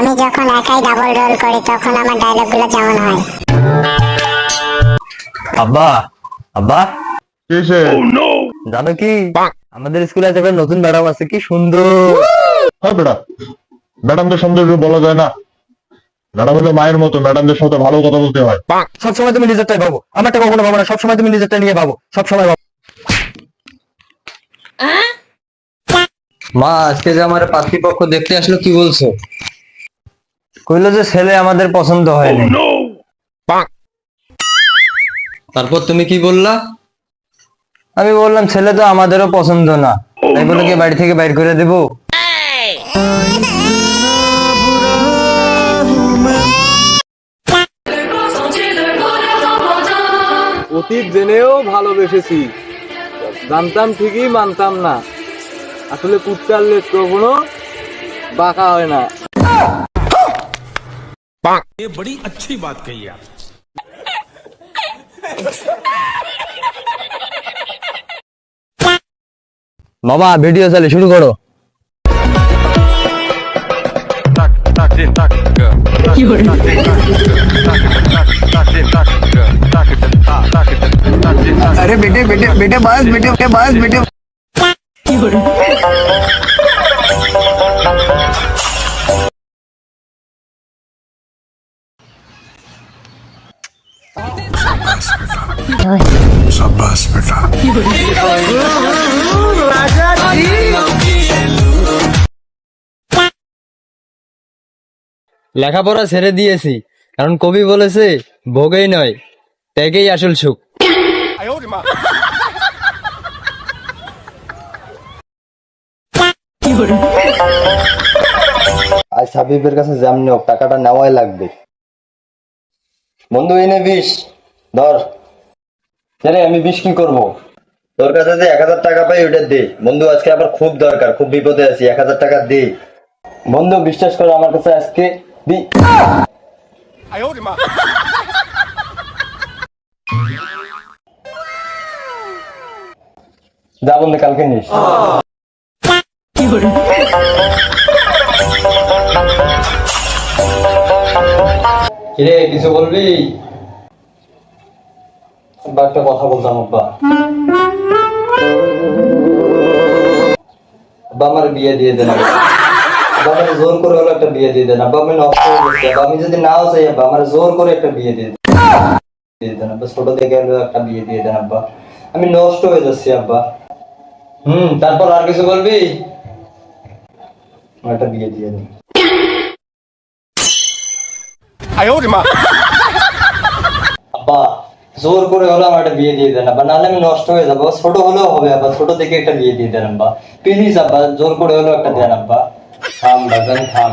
আমি যখন একাই ডাবল রোল করি তখন আমার ডায়লগগুলো যেমন হয়? আব্বা আব্বা। কিসে জানো কি? আমাদের স্কুলে আজ একটা নতুন ম্যাডাম আছে কি সুন্দর। হ্যাঁ বেটা। ম্যাডামদের সৌন্দর্য বলা যায় না। ম্যাডাম হলো মায়ের মতো ম্যাডামদের সাথে ভালো কথা বলতে হয়। সবসময় তুমি নিজেরটাই ভাবো। আমারটা কখনো ভাবো না সবসময় তুমি নিজেরটা নিয়ে ভাবো। সবসময় ভাবো। মা আজকে যে আমার পাত্রীপক্ষ দেখতে আসলো কি বলছো? কইলো যে ছেলে আমাদের পছন্দ হয় হয়নি তারপর তুমি কি বললা? আমি বললাম ছেলে তো আমাদেরও পছন্দ না। তাই বলে কি বাড়ি থেকে বাইর করে দেবো? অতীত জেনেও ভালোবেসেছি। জানতাম ঠিকই মানতাম না। আসলে কুত্তার লেজ কখনো বাঁকা হয় না। ये बड़ी अच्छी बात कही आप বাবা ভিডিও চালে শুরু করো अरे बेटे बेटे बेटे बस बेटे बेटे बस बेटे লেখাপড়া ছেড়ে দিয়েছি, কারণ কবি বলেছে, ভোগেই নয়, ত্যাগেই আসল সুখ। আজ হাবিবের কাছে যেমনি টাকাটা নেওয়াই লাগবে। বন্ধু এনে বিশ ধর। রে আমি বিশ কি করব। তোর কাছে যে এক হাজার টাকা পাই ওটা দে। বন্ধু আজকে আবার খুব দরকার খুব বিপদে আছি। এক হাজার টাকা দে। বন্ধু বিশ্বাস করো আমার কাছে আজকে দি যা বন্ধু কালকে নিস। কিরে কিছু বলবি? আব্বা একটা কথা বলতাম আমার বিয়ে দিয়ে দেন, আব্বা। আমার জোর করে হলো একটা বিয়ে দিয়ে দেন। আব্বা আমি নষ্ট হয়ে আমি যদি নাও চাই, আব্বা, আমার জোর করে একটা বিয়ে দিয়ে দিয়ে দেন, আব্বা। ছোট থেকে হলো একটা বিয়ে দিয়ে দেন, আব্বা। আমি নষ্ট হয়ে যাচ্ছি, আব্বা। হুম, তারপর আর কিছু বলবি? একটা বিয়ে দিয়ে দিন। জোর করে হলো আমার একটা বিয়ে দিয়ে দেন আব্বা, নাহলে আমি নষ্ট হয়ে যাব। ছোট হলেও হবে আবার ছোট থেকে একটা বিয়ে দিয়ে দেন আব্বা। প্লিজ আব্বা, জোর করে হলেও একটা দেন আব্বা। থাম বাজান, থাম।